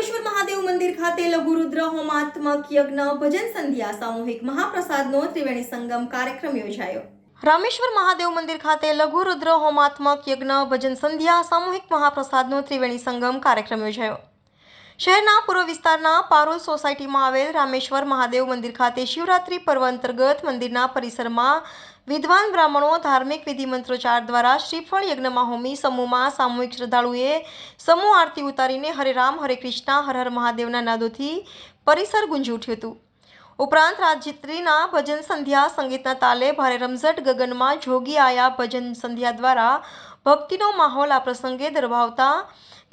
મંદિર ખાતે લઘુરુદ્ર, હોમાત્મક, યજ્ઞ, ભજન સંધ્યા, સામૂહિક મહાપ્રસાદનો ત્રિવેણી સંગમ કાર્યક્રમ યોજાયો. રામેશ્વર મહાદેવ મંદિર ખાતે લઘુરુદ્ર, હોમાત્મક, યજ્ઞ, ભજન સંધ્યા, સામૂહિક મહાપ્રસાદનો ત્રિવેણી સંગમ કાર્યક્રમ યોજાયો. શહેરના પૂર્વ વિસ્તારના પારોલ સોસાયટીમાં આવેલ રામેશ્વર મહાદેવ મંદિર ખાતે શિવરાત્રી પર્વ અંતર્ગત મંદિરના પરિસરમાં વિદ્વાન બ્રાહ્મણો ધાર્મિક વિધિ મંત્રોચ્ચાર દ્વારા શ્રીફળ યજ્ઞમાં હોમી સમૂહમાં સામૂહિક શ્રદ્ધાળુએ સમૂહ આરતી ઉતારીને હરે રામ, હરે કૃષ્ણ, હર હર મહાદેવના નાદોથી પરિસર ગુંજી ઉઠ્યું હતું. ઉપરાંત રાજ્યત્રીના ભજન સંધ્યા સંગીતના તાલે ભારે રમઝટ ગગનમાં જોગી આયા ભજન સંધ્યા દ્વારા ભક્તિનો માહોલ આ પ્રસંગે દરબાવતા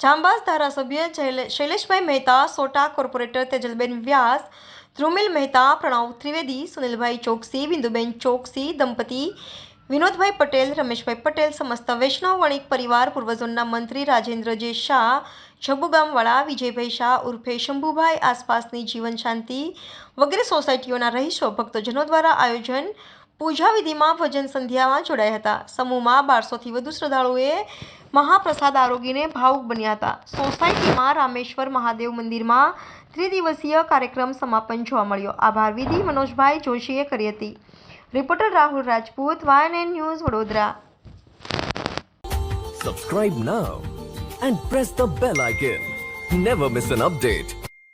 જાંબાઝ ધારાસભ્ય શૈલેષભાઈ મહેતા, સોટા કોર્પોરેટર તેજલબેન વ્યાસ, ધ્રુમિલ મહેતા, પ્રણવ ત્રિવેદી, સુનિલભાઈ ચોકસી બિંદુબેન ચોકસી, દંપતી વિનોદભાઈ પટેલ, રમેશભાઈ પટેલ સમસ્ત વૈષ્ણવ વણિક પરિવાર પૂર્વઝોનના મંત્રી રાજેન્દ્રજી શાહ, જબુગામવાળા વિજયભાઈ શાહ ઉર્ફે શંભુભાઈ આસપાસની જીવન શાંતિ વગેરે સોસાયટીઓના રહીશો ભક્તજનો દ્વારા આયોજન પૂજા વિધિમાં ભજન સંધ્યામાં જોડાયા હતા. સમૂહમાં બારસોથી વધુ શ્રદ્ધાળુઓએ મહાપ્રસાદ આરોગીને ભાવુક બન્યા હતા. સોસાયટીમાં રામેશ્વર મહાદેવ મંદિરમાં ત્રિદિવસીય કાર્યક્રમ સમાપન જોવા મળ્યો. આભાર વિધિ મનોજભાઈ જોશીએ કરી હતી. Reporter Rahul Rajput YNN news Vadodara Subscribe now and press the bell icon. Never miss an update.